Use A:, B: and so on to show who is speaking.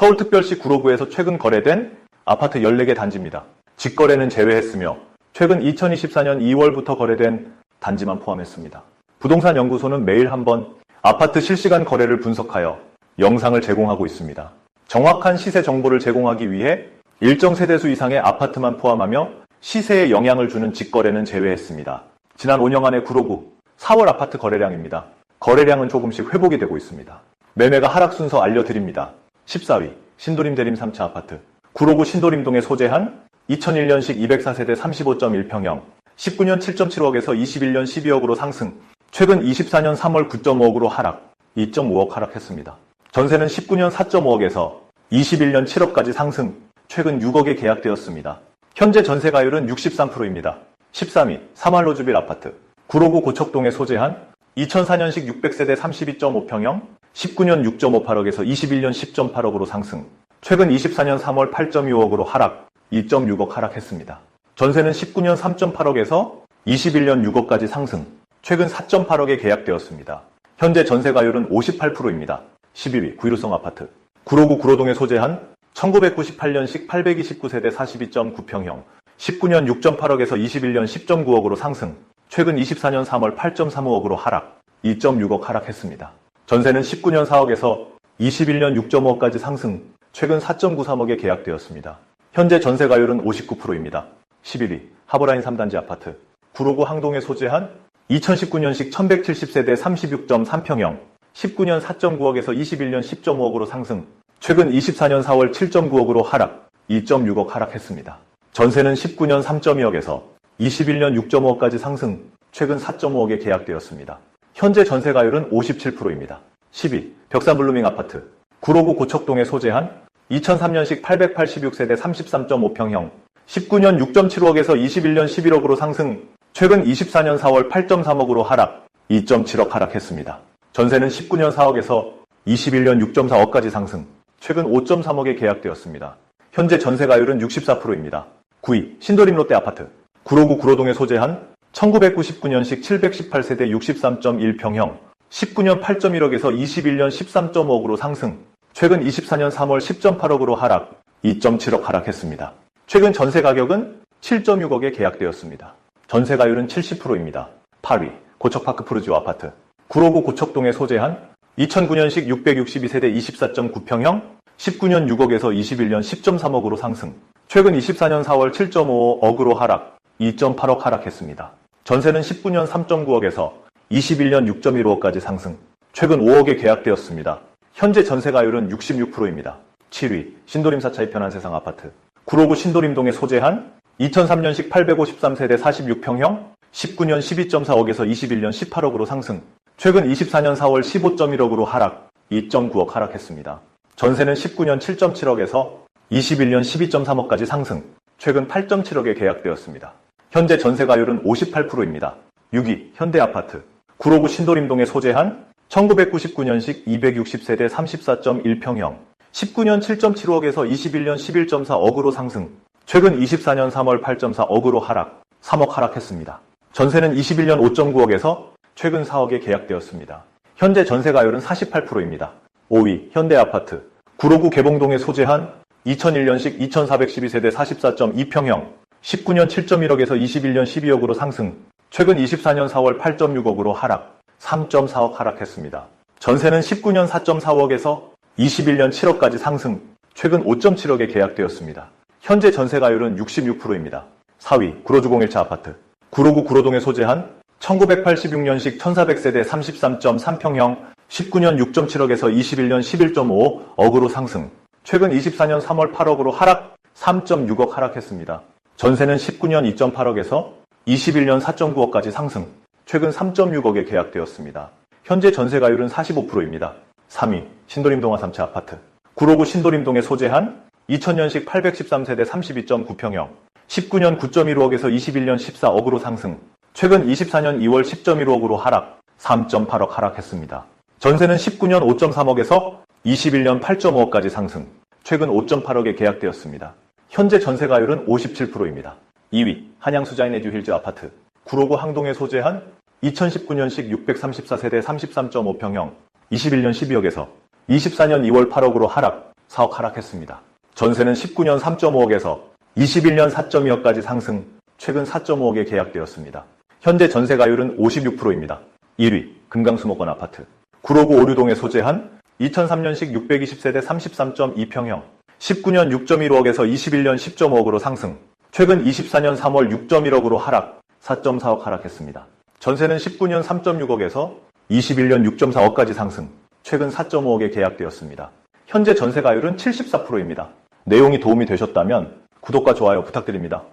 A: 서울특별시 구로구에서 최근 거래된 아파트 14개 단지입니다. 직거래는 제외했으며 최근 2024년 2월부터 거래된 단지만 포함했습니다. 부동산 연구소는 매일 한번 아파트 실시간 거래를 분석하여 영상을 제공하고 있습니다. 정확한 시세 정보를 제공하기 위해 일정 세대수 이상의 아파트만 포함하며 시세에 영향을 주는 직거래는 제외했습니다. 지난 5년간의 구로구 4월 아파트 거래량입니다. 거래량은 조금씩 회복이 되고 있습니다. 매매가 하락 순서 알려드립니다. 14위 신도림 대림 3차 아파트 구로구 신도림동에 소재한 2001년식 204세대 35.1평형 19년 7.7억에서 21년 12억으로 상승 최근 24년 3월 9.5억으로 하락 2.5억 하락했습니다. 전세는 19년 4.5억에서 21년 7억까지 상승 최근 6억에 계약되었습니다. 현재 전세 가율은 63%입니다. 13위 사말로주빌 아파트 구로구 고척동에 소재한 2004년식 600세대 32.5평형 19년 6.58억에서 21년 10.8억으로 상승 최근 24년 3월 8.25억으로 하락 2.6억 하락했습니다. 전세는 19년 3.8억에서 21년 6억까지 상승 최근 4.8억에 계약되었습니다. 현재 전세 가율은 58%입니다. 11위 구이루성 아파트 구로구 구로동에 소재한 1998년식 829세대 42.9평형 19년 6.8억에서 21년 10.9억으로 상승 최근 24년 3월 8.35억으로 하락 2.6억 하락했습니다. 전세는 19년 4억에서 21년 6.5억까지 상승 최근 4.93억에 계약되었습니다. 현재 전세 가율은 59%입니다. 11위 하버라인 3단지 아파트 구로구 항동에 소재한 2019년식 1170세대 36.3평형 19년 4.9억에서 21년 10.5억으로 상승 최근 24년 4월 7.9억으로 하락 2.6억 하락했습니다. 전세는 19년 3.2억에서 21년 6.5억까지 상승 최근 4.5억에 계약되었습니다. 현재 전세 가율은 57%입니다. 10위 벽산블루밍 아파트 구로구 고척동에 소재한 2003년식 886세대 33.5평형 19년 6.7억에서 21년 11억으로 상승 최근 24년 4월 8.3억으로 하락 2.7억 하락했습니다. 전세는 19년 4억에서 21년 6.4억까지 상승 최근 5.3억에 계약되었습니다. 현재 전세 가율은 64%입니다. 9위 신도림 롯데 아파트 구로구 구로동에 소재한 1999년식 718세대 63.1평형 19년 8.1억에서 21년 13.5억으로 상승 최근 24년 3월 10.8억으로 하락 2.7억 하락했습니다. 최근 전세 가격은 7.6억에 계약되었습니다. 전세 가율은 70%입니다. 8위 고척파크 푸르지오 아파트 구로구 고척동에 소재한 2009년식 662세대 24.9평형 19년 6억에서 21년 10.3억으로 상승 최근 24년 4월 7.5억으로 하락 2.8억 하락했습니다. 전세는 19년 3.9억에서 21년 6.15억까지 상승 최근 5억에 계약되었습니다. 현재 전세 가율은 66%입니다. 7위 신도림 사차의 편한 세상 아파트 구로구 신도림동에 소재한 2003년식 853세대 46평형 19년 12.4억에서 21년 18억으로 상승 최근 24년 4월 15.1억으로 하락 2.9억 하락했습니다. 전세는 19년 7.7억에서 21년 12.3억까지 상승 최근 8.7억에 계약되었습니다. 현재 전세 가율은 58%입니다. 6위 현대아파트 구로구 신도림동에 소재한 1999년식 260세대 34.1평형 19년 7.75억에서 21년 11.4억으로 상승 최근 24년 3월 8.4억으로 하락 3억 하락했습니다. 전세는 21년 5.9억에서 최근 4억에 계약되었습니다. 현재 전세 가율은 48%입니다. 5위 현대아파트 구로구 개봉동에 소재한 2001년식 2412세대 44.2평형 19년 7.1억에서 21년 12억으로 상승 최근 24년 4월 8.6억으로 하락 3.4억 하락했습니다. 전세는 19년 4.4억에서 21년 7억까지 상승 최근 5.7억에 계약되었습니다. 현재 전세 가율은 66%입니다. 4위 구로주 01차 아파트 구로구 구로동에 소재한 1986년식 1400세대 33.3평형 19년 6.7억에서 21년 11.5억으로 상승 최근 24년 3월 8억으로 하락 3.6억 하락했습니다. 전세는 19년 2.8억에서 21년 4.9억까지 상승 최근 3.6억에 계약되었습니다. 현재 전세 가율은 45%입니다. 3위 신도림동화 3차 아파트 구로구 신도림동에 소재한 2000년식 813세대 32.9평형 19년 9.15억에서 21년 14억으로 상승 최근 24년 2월 10.15억으로 하락 3.8억 하락했습니다. 전세는 19년 5.3억에서 21년 8.5억까지 상승 최근 5.8억에 계약되었습니다. 현재 전세 가율은 57%입니다. 2위 한양수자인 에듀힐즈 아파트 구로구 항동에 소재한 2019년식 634세대 33.5평형 21년 12억에서 24년 2월 8억으로 하락 4억 하락했습니다. 전세는 19년 3.5억에서 21년 4.2억까지 상승, 최근 4.5억에 계약되었습니다. 현재 전세가율은 56%입니다. 1위, 금강수목원 아파트. 구로구 오류동에 소재한 2003년식 620세대 33.2평형, 19년 6.15억에서 21년 10.5억으로 상승, 최근 24년 3월 6.1억으로 하락, 4.4억 하락했습니다. 전세는 19년 3.6억에서 21년 6.4억까지 상승, 최근 4.5억에 계약되었습니다. 현재 전세가율은 74%입니다. 내용이 도움이 되셨다면 구독과 좋아요 부탁드립니다.